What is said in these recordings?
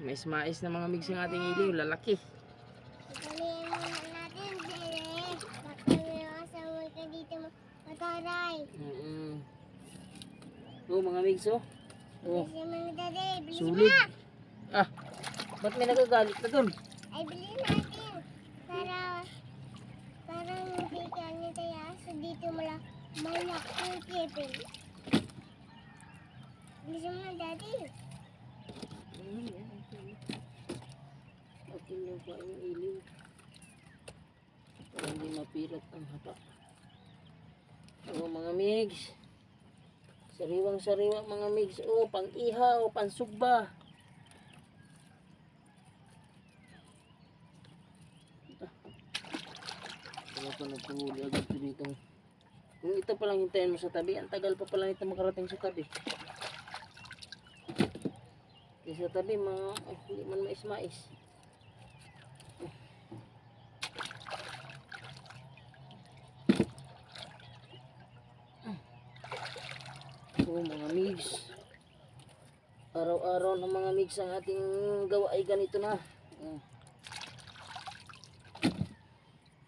Mais-mais na mga migs ang ating iliw, lalaki. Mataray. Mm Oh, mga migs oh. Oh, mo sulit. Ah, ba't may nagagalit na dun? Ay, bilhin natin. Para, para hindi ka niya kaya sa dito mala malak yung kipin. Bilis mo na, Daddy. Akin yung pa yung iliw. Para hindi mapirat ang hapa. Oh, mga migs. Sariwang sariwa mga migs. Oh, pang ihaw, pang sugba. Wala pa nagpahuli agad ito dito. Kung ito palang hintayin mo sa tabi, ang tagal pa pala ito makarating sa tabi. Kasi sa tabi, mga, oh, hindi man mais-mais. Oh, mga migs. Araw-araw ng mga migs ang ating gawa ay ganito na. Oh.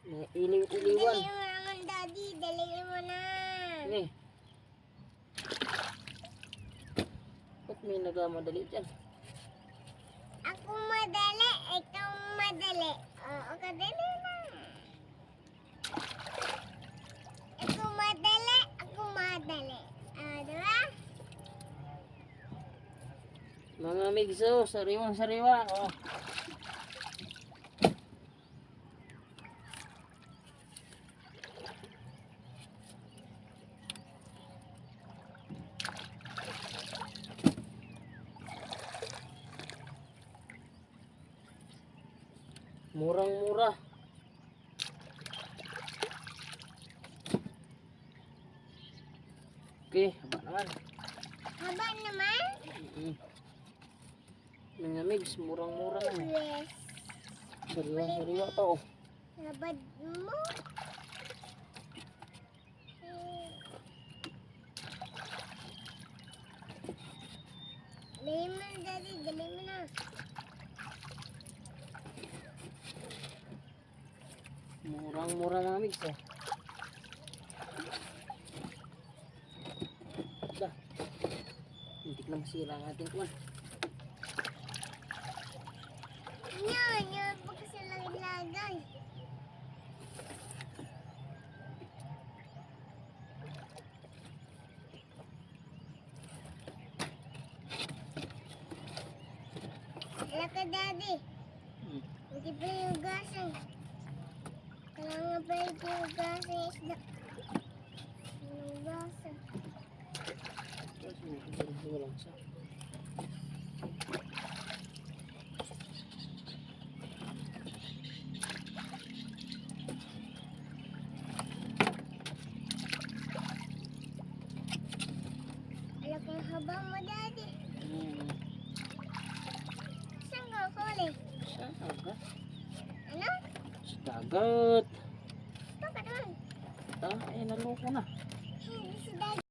Mga iliw-iliwan. Dali mo naman, Daddy. Dali mo na. Eh. Ba't may nagamadali dyan? Ako madali, ikaw madali. Oo, kadali na. Ako madali, ako madali. Ah, diba? Mga migso, sariwang sariwa. Oh. Murang-mura. Okay, haba naman. Haba naman. Mm. Mga migs, murang-mura lang. Yes. Sariwa-sariwa pa oh. Habad mo. Dali mo na, Daddy. Dali mo na. Murang-mura mga migs eh. Da. Hindi na masira ang ating kuwan. Yan, yan pa kasi lagay-lagay. Wala ka, Daddy. Hmm. Hindi pa yung gasan. Yung isda. Yung gasan. Kasi walang sa. Wala kang haba mo, Daddy. Hmm. Saan ka huli? Sa dagat. Ano? Dagat. Doon. Ah, eh, naloko na.